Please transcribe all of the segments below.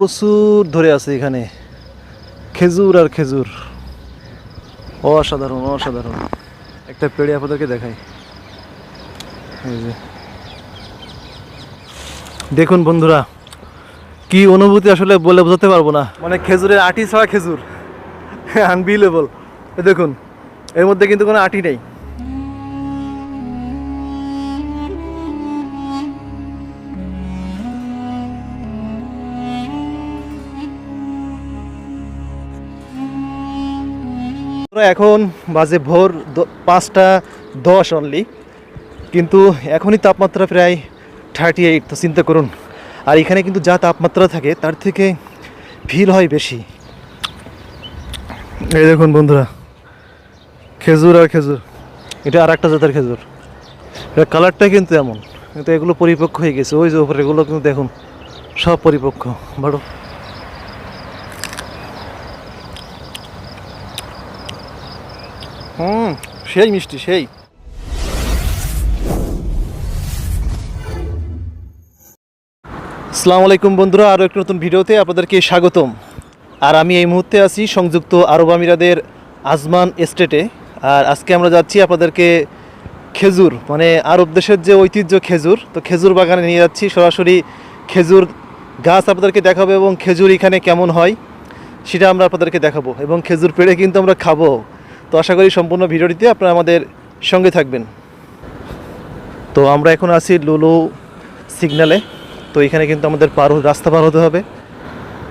প্রচুর ধরে আছে এখানে। খেজুর আর খেজুর। অসাধারণ অসাধারণ। একটা পেড়ে আপনাদেরকে দেখাই। দেখুন বন্ধুরা, কি অনুভূতি আসলে বলে বোঝাতে পারব না। মানে খেজুরের আটি ছাড়া খেজুর। আনবিলেবল দেখুন, এর মধ্যে কিন্তু কোনো আটি নেই। এখন বাজে ভোর পাঁচটা দশ অনলি কিন্তু এখনই তাপমাত্রা প্রায় থার্টি এইট তো চিন্তা করুন। আর এখানে কিন্তু যা তাপমাত্রা থাকে, তার থেকে ভিড় হয় বেশি। এই দেখুন বন্ধুরা, খেজুর আর খেজুর, এটা আর একটা জাতের খেজুর। এটা কালারটা কিন্তু এমন, কিন্তু এগুলো পরিপক্ক হয়ে গেছে। ওই যে উপরে এগুলো কিন্তু দেখুন, সব পরিপক্ক। বড়। হুম, সেই মিষ্টি, সেই। আসসালামু আলাইকুম বন্ধুরা, আরও একটি নতুন ভিডিওতে আপনাদেরকে স্বাগতম। আর আমি এই মুহূর্তে আছি সংযুক্ত আরব আমিরাদের আজমান এস্টেটে। আর আজকে আমরা যাচ্ছি আপনাদেরকে খেজুর মানে আরব দেশের যে ঐতিহ্য খেজুর, তো খেজুর বাগানে নিয়ে যাচ্ছি। সরাসরি খেজুর গাছ আপনাদেরকে দেখাবো এবং খেজুর এখানে কেমন হয়, সেটা আমরা আপনাদেরকে দেখাবো। এবং খেজুর পেড়ে কিন্তু আমরা খাব। তো আশা করি সম্পূর্ণ ভিডিওটিতে আপনারা আমাদের সঙ্গে থাকবেন। তো আমরা এখন আছি লুলু সিগন্যালে তো এখানে কিন্তু আমাদের পার রাস্তা পার হতে হবে।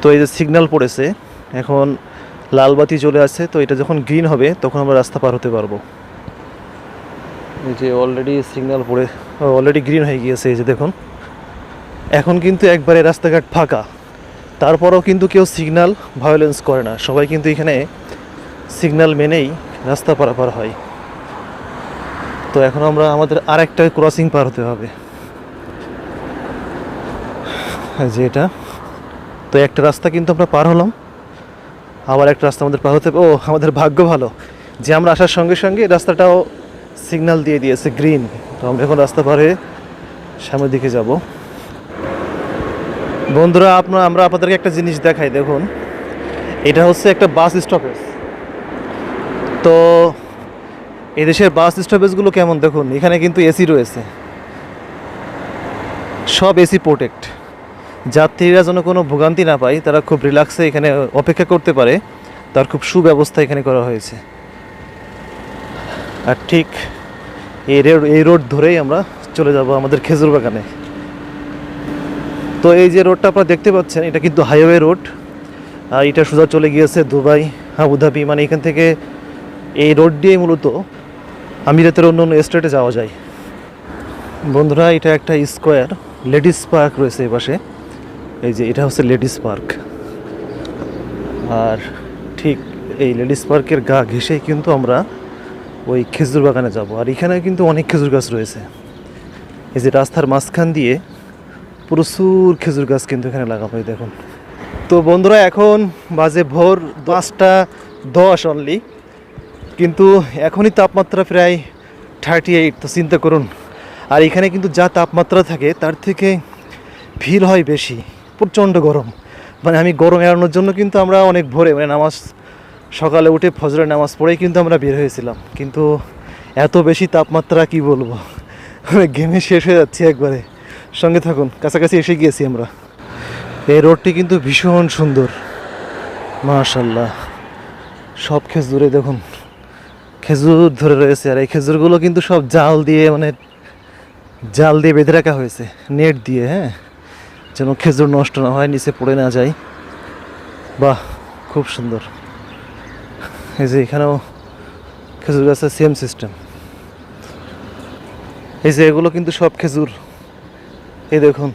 তো এই যে সিগন্যাল পড়েছে, এখন লাল বাতি চলে আসছে। তো এটা যখন গ্রিন হবে, তখন আমরা রাস্তা পার হতে পারব। এই যে অলরেডি সিগন্যাল পড়ে, অলরেডি গ্রিন হয়ে গিয়েছে, এই যে দেখুন। এখন কিন্তু একবারে রাস্তাঘাট ফাঁকা। তারপরেও কিন্তু কেউ সিগন্যাল ভায়োলেন্স করে না। সবাই কিন্তু এখানে সিগন্যাল মেনেই রাস্তা পারাপার হয়। তো এখন আমরা আমাদের আর একটা ক্রসিং পার হতে হবে। যে এটা। তো একটা রাস্তা কিন্তু আমরা পার হলাম। আবার একটা রাস্তা আমাদের পার হতে ও, আমাদের ভাগ্য ভালো। যে আমরা আসার সঙ্গে সঙ্গে রাস্তাটাও সিগন্যাল দিয়ে দিয়েছে গ্রিন তো আমরা এখন রাস্তা পার হয়ে সামনের দিকে যাব। বন্ধুরা, আপনার, আমরা আপনাদেরকে একটা জিনিস দেখাই, দেখুন। এটা হচ্ছে একটা বাস স্টপেজ তো এদেশের বাস স্টপেজগুলো কেমন দেখুন? এখানে কিন্তু এসি রয়েছে। সব এসি প্রোটেক্ট যাত্রীরা যেন কোনো ভোগান্তি না পায়, তারা খুব রিল্যাক্সে এখানে অপেক্ষা করতে পারে। তার খুব সুব্যবস্থা এখানে করা হয়েছে। আর ঠিক এই রোড এই রোড ধরেই আমরা চলে যাব আমাদের খেজুর বাগানে। তো এই যে রোডটা আপনারা দেখতে পাচ্ছেন, এটা কিন্তু হাইওয়ে রোড আর এটা সোজা চলে গিয়েছে দুবাই, আবুধাবি মানে এখান থেকে এই রোড দিয়েই মূলত আমিরাতের অন্য অন্য স্টেটে যাওয়া যায়। বন্ধুরা, এটা একটা স্কোয়ার, লেডিস পার্ক রয়েছে এই পাশে। এই যে, এটা হচ্ছে লেডিস পার্ক। আর ঠিক এই লেডিস পার্কের গা ঘেঁষেই কিন্তু আমরা ওই খেজুর বাগানে যাব। আর এখানে কিন্তু অনেক খেজুর গাছ রয়েছে। এই যে, রাস্তার মাঝখান দিয়ে প্রচুর খেজুর গাছ কিন্তু এখানে লাগানো দেখুন। তো বন্ধুরা, এখন বাজে ভোর দশটা দশ অনলি কিন্তু এখনই তাপমাত্রা প্রায় থার্টি এইট তো চিন্তা করুন। আর এখানে কিন্তু যা তাপমাত্রা থাকে, তার থেকে ভিড় হয় বেশি, প্রচণ্ড গরম। মানে আমি গরম এড়ানোর জন্য কিন্তু আমরা অনেক ভোরে মানে নামাজ, সকালে উঠে ফজরের নামাজ পড়েই কিন্তু আমরা বের হয়েছিলাম। কিন্তু এত বেশি তাপমাত্রা কি বলব? গেমে শেষ হয়ে যাচ্ছি একবারে। সঙ্গে থাকুন, কাছাকাছি এসে গিয়েছি আমরা। এই রোডটি কিন্তু ভীষণ সুন্দর। মাশাল্লাহ সব খেজুরে দেখুন। খেজুর ধরে রয়েছে আর এই খেজুরগুলো কিন্তু সব জাল দিয়ে মানে জাল দিয়ে বেঁধে রাখা হয়েছে, নেট দিয়ে হ্যাঁ? যেন খেজুর নষ্ট না হয়, নিচে পড়ে না যায়। বাহ, খুব সুন্দর। এই যে এখানেও খেজুর গাছের সেম সিস্টেম এই যে এগুলো কিন্তু সব খেজুর। এই দেখুন,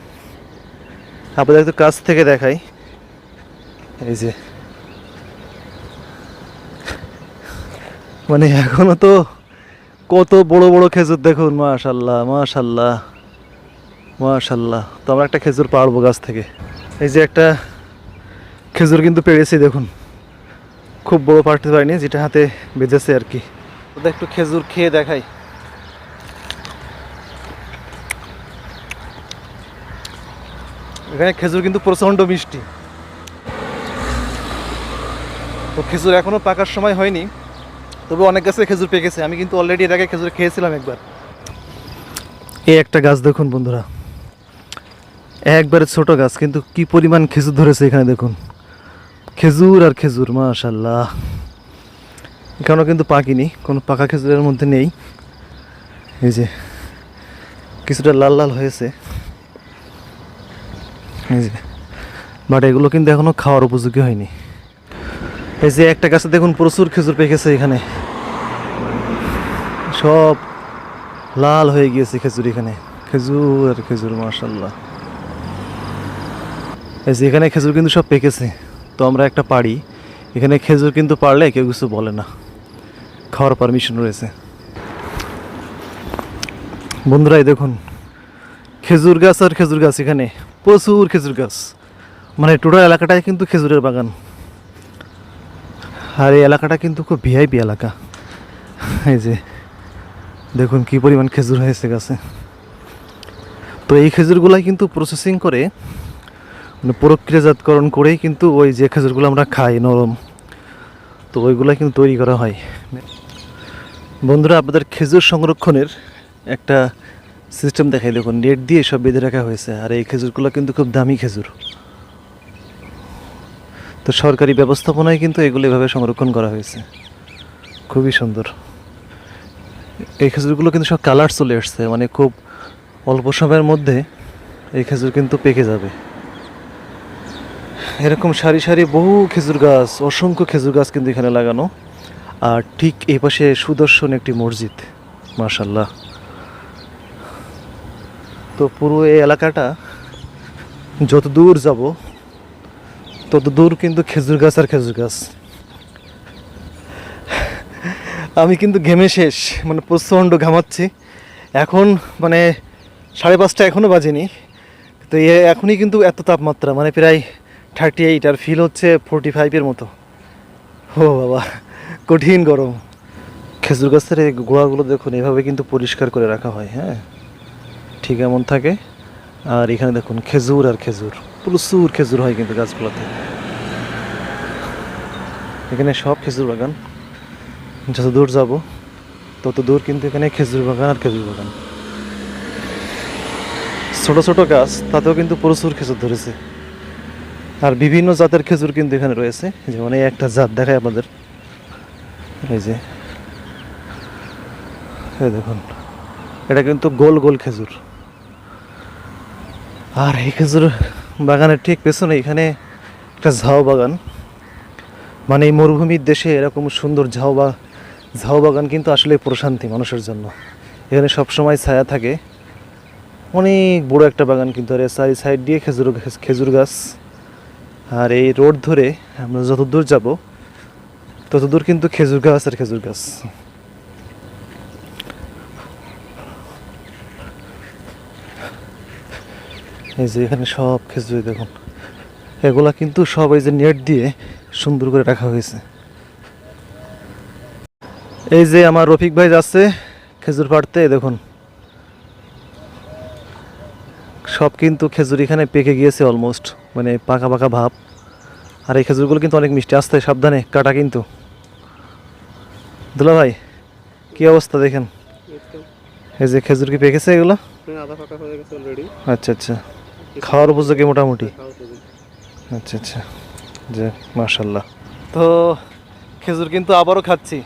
আপনাদের একটু কাছ থেকে দেখাই। এই যে মানে এখনও তো কত বড় বড় খেজুর দেখুন মাশাল্লাহ মাশাল্লাহ মাশাল্লাহ তো আমরা একটা খেজুর পাড়বো গাছ থেকে। এই যে একটা খেজুর কিন্তু পেরেছি দেখুন। খুব বড় পাড়তে পারিনি, যেটা হাতে বেঁধেছে আর কি। একটু খেজুর খেয়ে দেখাই। এখানে খেজুর কিন্তু প্রচণ্ড মিষ্টি। তো খেজুর এখনও পাকার সময় হয়নি। তবে অনেক গাছে খেজুর পেকেছে আমি কিন্তু অলরেডি আগে খেজুর খেয়েছিলাম একবার। এই একটা গাছ দেখুন বন্ধুরা। একবারে ছোট গাছ, কিন্তু কি পরিমাণ খেজুর ধরেছে এখানে দেখুন। খেজুর আর খেজুর মাশাল্লাহ এখানেও কিন্তু পাকিনি, কোনো পাকা খেজুরের মধ্যে নেই। এই যে, কিছুটা লাল লাল হয়েছে। এই যে, বাট এগুলো কিন্তু এখনও খাওয়ার উপযোগী হয়নি। এই যে একটা গাছে দেখুন প্রচুর খেজুর পেকেছে এখানে। সব লাল হয়ে গিয়েছে খেজুর এখানে। খেজুর আর খেজুর মার্শাল্লাহ এই যে এখানে খেজুর কিন্তু সব পেকেছে। তো আমরা একটা পারি। এখানে খেজুর কিন্তু পারলে কেউ কিছু বলে না। খাওয়ার পারমিশন রয়েছে। বন্ধুরাই দেখুন, খেজুর গাছ আর খেজুর গাছ এখানে। প্রচুর খেজুর গাছ। মানে টোটাল এলাকাটাই কিন্তু খেজুরের বাগান। আর এই এলাকাটা কিন্তু খুব ভিআইপি এলাকা। এই যে, দেখুন কি পরিমাণ খেজুর হয়েছে গাছে। তো এই খেজুরগুলাই কিন্তু প্রসেসিং করে মানে প্রক্রিয়াজাতকরণ করেই কিন্তু ওই যে খেজুরগুলো আমরা খাই নরম। তো ওইগুলো কিন্তু তৈরি করা হয়। বন্ধুরা, আপনাদের খেজুর সংরক্ষণের একটা সিস্টেম দেখাই। দেখুন, নেট দিয়ে সব বেঁধে রাখা হয়েছে। আর এই খেজুরগুলো কিন্তু খুব দামি খেজুর। তো সরকারি ব্যবস্থাপনায় কিন্তু এগুলো এভাবে সংরক্ষণ করা হয়েছে। খুবই সুন্দর। এই খেজুরগুলো কিন্তু সব কালার চলে আসছে মানে খুব অল্প সময়ের মধ্যে এই খেজুর কিন্তু পেকে যাবে। এরকম সারি সারি বহু খেজুর গাছ, অসংখ্য খেজুর গাছ কিন্তু এখানে লাগানো। আর ঠিক এই পাশে সুদর্শন একটি মসজিদ মার্শাল্লাহ তো পুরো এই এলাকাটা যত দূর যাব তত দূর কিন্তু খেজুর গাছ আর খেজুর গাছ। আমি কিন্তু ঘেমে শেষ মানে প্রচণ্ড ঘামাচ্ছি। এখন মানে সাড়ে পাঁচটা এখনও বাজেনি। তো এ এখনই কিন্তু এত তাপমাত্রা মানে প্রায় থার্টি এইট আর ফিল হচ্ছে ফোরটি ফাইভের মতো। ও বাবা, কঠিন গরম। খেজুর গাছের এই গোড়াগুলো দেখুন, এভাবে কিন্তু পরিষ্কার করে রাখা হয় হ্যাঁ? ঠিক এমন থাকে। আর এখানে দেখুন, খেজুর আর খেজুর। প্রচুর খেজুর হয় কিন্তু গাছগুলোতে। এখানে সব খেজুর বাগান। যত দূর যাব, তত দূর কিন্তু এখানে খেজুর বাগান আর খেজুর বাগান। ছোট ছোট গাছ, তাতেও কিন্তু প্রচুর খেজুর ধরেছে। আর বিভিন্ন জাতের খেজুর কিন্তু এখানে রয়েছে। যেমন এই একটা জাত দেখায় আপনাদের। এই যে দেখুন, এটা কিন্তু গোল গোল খেজুর। আর এই খেজুর বাগানের ঠিক পেছনে এখানে একটা ঝাউ বাগান। মানে এই মরুভূমির দেশে এরকম সুন্দর ঝাউ বা ঝাউ বাগান কিন্তু আসলে প্রশান্তি মানুষের জন্য। এখানে সবসময় ছায়া থাকে। অনেক বড় একটা বাগান কিন্তু আর চারি সাইড দিয়ে খেজুর খেজুর গাছ। আর এই রোড ধরে আমরা যত দূর যাব তত দূর কিন্তু খেজুর গাছ আর খেজুর গাছ। এই যে এখানে সব খেজুর দেখুন। এগুলা কিন্তু সব এই যে নেট দিয়ে সুন্দর করে রাখা হয়েছে। এই যে আমার রফিক ভাই যাচ্ছে খেজুর পাড়তে দেখুন। সব কিন্তু খেজুর এখানে পেকে গিয়েছে অলমোস্ট মানে পাকা পাকা ভাব। আর এই খেজুরগুলো কিন্তু অনেক মিষ্টি আসতে সাবধানে কাটা কিন্তু। দুলা ভাই কি অবস্থা দেখেন? এই যে খেজুর কি পেকেছে এগুলো? হয়ে আচ্ছা আচ্ছা। খাওয়ার উপযোগী মোটামুটি। আচ্ছা আচ্ছা। যে মার্শাল্লাহ তো খেজুর কিন্তু আবারও খাচ্ছি।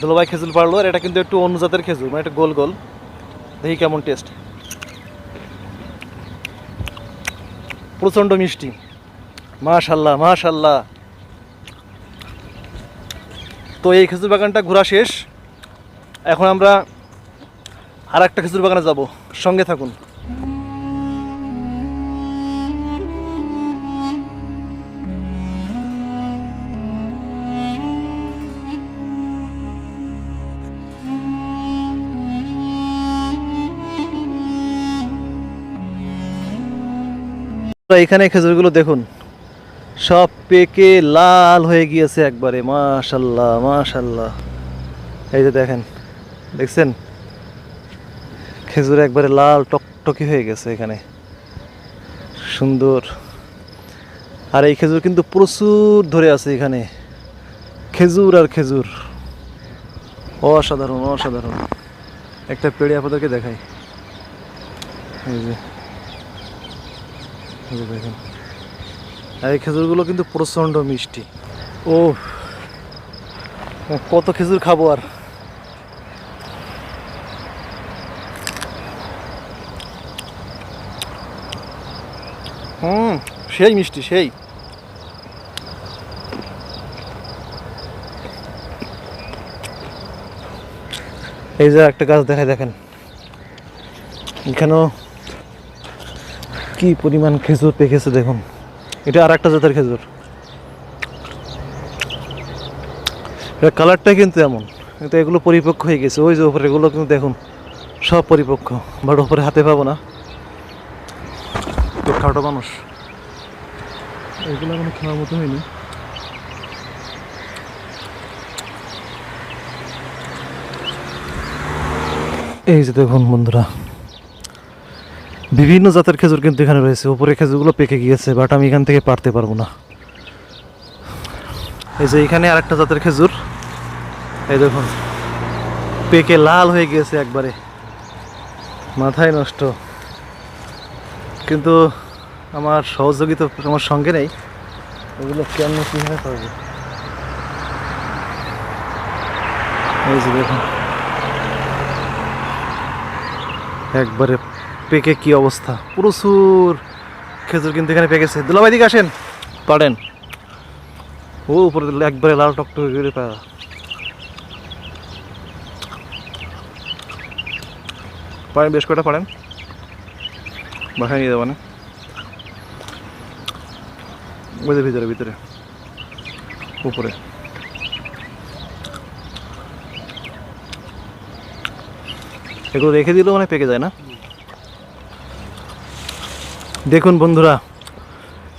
দুলোভাই খেজুর পারল আর এটা কিন্তু একটু অন্য জাতের খেজুর মানে একটা গোল গোল। দেখি কেমন টেস্ট। প্রচণ্ড মিষ্টি। মাশাল্লাহ মাশাল্লাহ তো এই খেজুর বাগানটা ঘোরা শেষ। এখন আমরা আর একটা খেজুর বাগানে যাব। সঙ্গে থাকুন। এখানে খেজুরগুলো দেখুন, সব পেকে লাল হয়ে গিয়েছে একবারে, মাশাল্লাহ মাশাল্লাহ। এই যে দেখেন, দেখছেন? খেজুর একবারে লাল টকটকি হয়ে গেছে এখানে। সুন্দর। আর এই খেজুর কিন্তু প্রচুর ধরে আছে এখানে। খেজুর আর খেজুর। অসাধারণ অসাধারণ। একটা পেড়ে আপনাদেরকে দেখাই। এই যে। দেখেন। এই খেজুরগুলো কিন্তু প্রচণ্ড মিষ্টি। ও কত খেজুর খাব আর। হুম, সেই মিষ্টি, সেই। এই যে একটা গাছ দেখায় দেখেন। এখানেও কি পরিমাণ খেজুর পেকেছে দেখুন। এটা আর একটা জাতের খেজুর। এটা কালারটা কিন্তু এমন। কিন্তু এগুলো পরিপক্ক হয়ে গেছে। ওই যে ওপরে এগুলো কিন্তু দেখুন, সব পরিপক্ক। বাট উপরে হাতে পাবো না। খাওয়াটা মানুষ। এগুলো এখনও খাওয়ার মতো হয়নি। এই যে দেখুন বন্ধুরা। বিভিন্ন জাতের খেজুর কিন্তু এখানে রয়েছে। উপরে খেজুরগুলো পেকে গিয়েছে বাট আমি এখান থেকে পারতে পারব না। এই যে এখানে আরেকটা জাতের খেজুর। এই দেখুন, পেকে লাল হয়ে গিয়েছে একবারে। মাথায় নষ্ট। কিন্তু আমার সহযোগী তো আমার সঙ্গে নেই। এগুলো কেমন কীভাবে পারবে এই যে দেখুন। একবারে পেকে কি অবস্থা? প্রচুর খেজুর কিন্তু এখানে পেকেছে দুলাভাই দিকে আসেন। পারেন। ও উপরে দিলে একবারে লাল টকটকে করে পাওয়া পারেন বেশ কয়টা পারেন? বাসায় নিয়ে যাবেন ওই যে ভিতরে ভিতরে। উপরে। এগুলো রেখে দিলেও মানে পেকে যায় না? দেখুন বন্ধুরা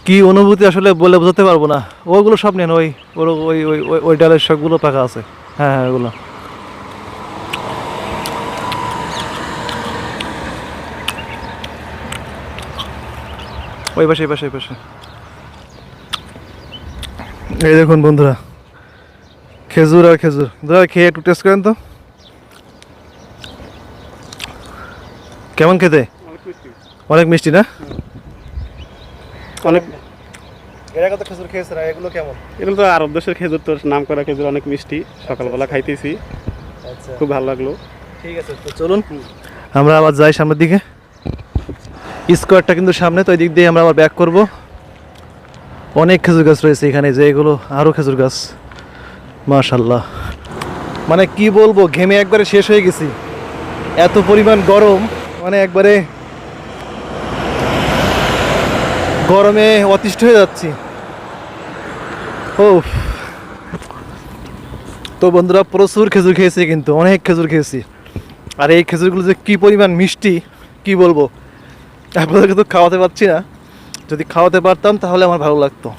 কি অনুভূতি আসলে বলে বোঝাতে পারব না। ওগুলো সব নেন ওই ওর ওই ওই ওই- ডালের সবগুলো পাকা আছে। হ্যাঁ হ্যাঁ ওগুলো। ওই পাশে এই পাশে এই পাশে। এই দেখুন বন্ধুরা খেজুর আর খেজুর। দাদা খেয়ে একটু টেস্ট করেন তো। কেমন খেতে? অনেক মিষ্টি। না? অনেক এরা কত খেজুর খেয়েছে না এগুলো কেমন? এগুলো তো আরব দেশের খেজুর তোর নাম করা খেজুর অনেক মিষ্টি। সকালবেলা খাইতেছি। আচ্ছা। খুব ভালো লাগল। ঠিক আছে তো চলুন। আমরা আবার যাই সামনের দিকে। স্কোয়ারটা কিন্তু সামনে তো ওই দিক দিয়ে আমরা আবার ব্যাক করব। অনেক খেজুর গাছ রয়েছে এখানে যে এগুলো আরও খেজুর গাছ। মাশাল্লাহ মানে কি বলব ঘেমে একবারে শেষ হয়ে গেছি। এত পরিমাণ গরম মানে একবারে গরমে অতিষ্ঠ হয়ে যাচ্ছি। ও তো বন্ধুরা, প্রচুর খেজুর খেয়েছি কিন্তু, অনেক খেজুর খেয়েছি। আর এই খেজুরগুলো যে কী পরিমাণ মিষ্টি, কি বলব? আপনাদেরকে তো খাওয়াতে পারছি না। যদি খাওয়াতে পারতাম, তাহলে আমার ভালো লাগতো।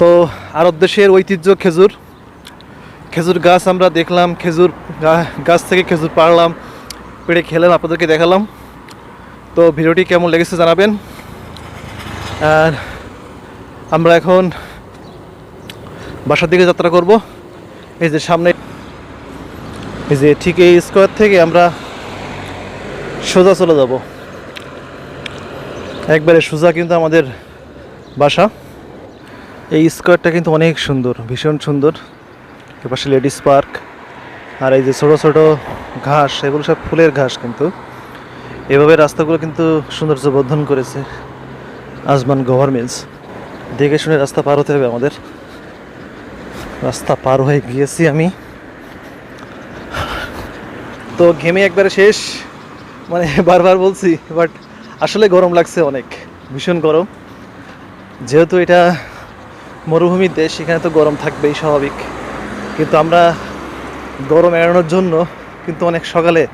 তো আরব দেশের ঐতিহ্য খেজুর। খেজুর গাছ আমরা দেখলাম, খেজুর গাছ থেকে খেজুর পাড়লাম, পেড়ে খেলাম, আপনাদেরকে দেখালাম। তো ভিডিওটি কেমন লেগেছে জানাবেন। আর আমরা এখন বাসার দিকে যাত্রা করব। এই যে সামনে, এই যে ঠিক এই স্কোয়ার থেকে আমরা সোজা চলে যাব। একবারে সোজা কিন্তু আমাদের বাসা। এই স্কোয়ারটা কিন্তু অনেক সুন্দর, ভীষণ সুন্দর। এপাশে লেডিস পার্ক, আর এই যে ছোট ছোট ঘাস, এগুলো সব ফুলের ঘাস কিন্তু। এভাবে রাস্তাগুলো কিন্তু সৌন্দর্য বর্ধন করেছে। Ajman governments. দেখে শুনে রাস্তা পার হতে হবে আমাদের। রাস্তা পার হয়ে গিয়েছি আমি। তো ঘেমে একবারে শেষ। মানে বারবার বলছি বাট আসলে গরম লাগছে অনেক। ভীষণ গরম। যেহেতু এটা মরুভূমির দেশ, এখানে তো গরম থাকবেই স্বাভাবিক। কিন্তু আমরা গরম এড়ানোর জন্য কিন্তু অনেক সকালে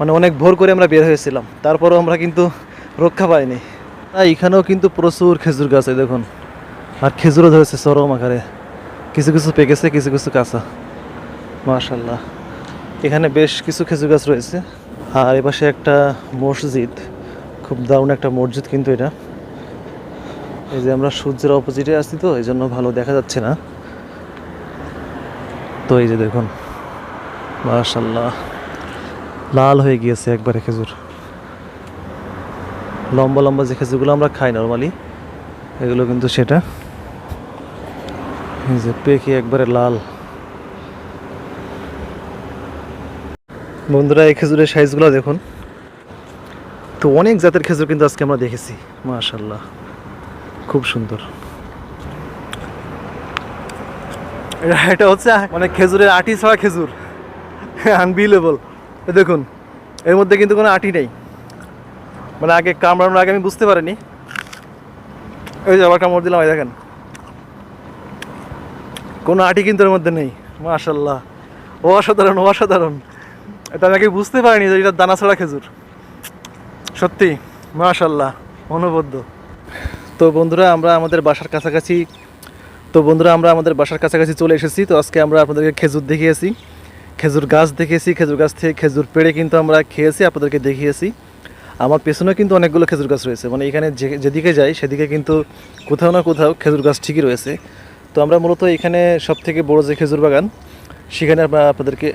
মানে অনেক ভোর করে আমরা বের হয়েছিলাম। তারপরেও আমরা কিন্তু রক্ষা পাইনি। এখানেও কিন্তু প্রচুর খেজুর গাছ, এই দেখুন। আর খেজুরও ধরেছে চরম আকারে। কিছু কিছু পেকেছে, কিছু কিছু কাঁচা। মাশাল্লাহ এখানে বেশ কিছু খেজুর গাছ রয়েছে। আর এপাশে একটা মসজিদ। খুব দারুণ একটা মসজিদ কিন্তু এটা। এই যে আমরা সূর্যের অপোজিটে আছি তো এই জন্য ভালো দেখা যাচ্ছে না। তো এই যে দেখুন। মাশাল্লাহ লাল হয়ে গিয়েছে একবারে খেজুর। লম্বা লম্বা যে খেজুরগুলো আমরা খাই নর্মালি এগুলো কিন্তু সেটা। যে পেকে একবারে লাল। বন্ধুরা, এই খেজুরের সাইজগুলো দেখুন। তো অনেক জাতের খেজুর কিন্তু আজকে আমরা দেখেছি মাশাল্লাহ খুব সুন্দর। এটা হচ্ছে মানে খেজুরের আটি ছাড়া খেজুর। আনবিলেবল দেখুন, এর মধ্যে কিন্তু কোনো আটি নেই। মানে আগে কামড়ানোর আগে আমি বুঝতে পারিনি। ওই যে আবার কামড় দিলাম, এই দেখেন। কোনো আটি কিন্তু এর মধ্যে নেই মাশাল্লাহ ও অসাধারণ ও অসাধারণ। এটা আমি আগে বুঝতে পারিনি যে এটা দানা ছাড়া খেজুর। সত্যি মাশাল্লাহ অনবদ্য। তো বন্ধুরা, আমরা আমাদের বাসার কাছাকাছি, তো বন্ধুরা, আমরা আমাদের বাসার কাছাকাছি চলে এসেছি। তো আজকে আমরা আপনাদেরকে খেজুর দেখিয়েছি। খেজুর গাছ দেখেছি খেজুর গাছ থেকে খেজুর পেড়ে কিন্তু আমরা খেয়েছি, আপনাদেরকে দেখিয়েছি। আমার পেছনেও কিন্তু অনেকগুলো খেজুর গাছ রয়েছে। মানে এখানে যেদিকে যাই সেদিকে কিন্তু কোথাও না কোথাও খেজুর গাছ ঠিকই রয়েছে। তো আমরা মূলত এখানে সব থেকে বড়ো যে খেজুর বাগান, সেখানে আপনাদেরকে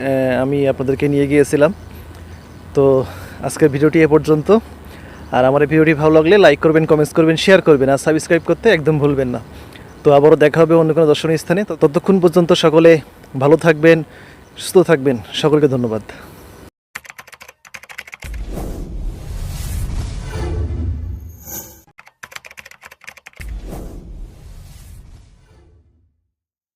আমি আপনাদেরকে নিয়ে গিয়েছিলাম। তো আজকের ভিডিওটি এ পর্যন্ত। আর আমার এই ভিডিওটি ভালো লাগলে লাইক করবেন কমেন্টস করবেন শেয়ার করবেন আর সাবস্ক্রাইব করতে একদম ভুলবেন না। তো আবারও দেখা হবে অন্য কোনো দর্শনীয় স্থানে। তো ততক্ষণ পর্যন্ত সকলে ভালো থাকবেন, সুস্থ থাকবেন। সকলকে ধন্যবাদ।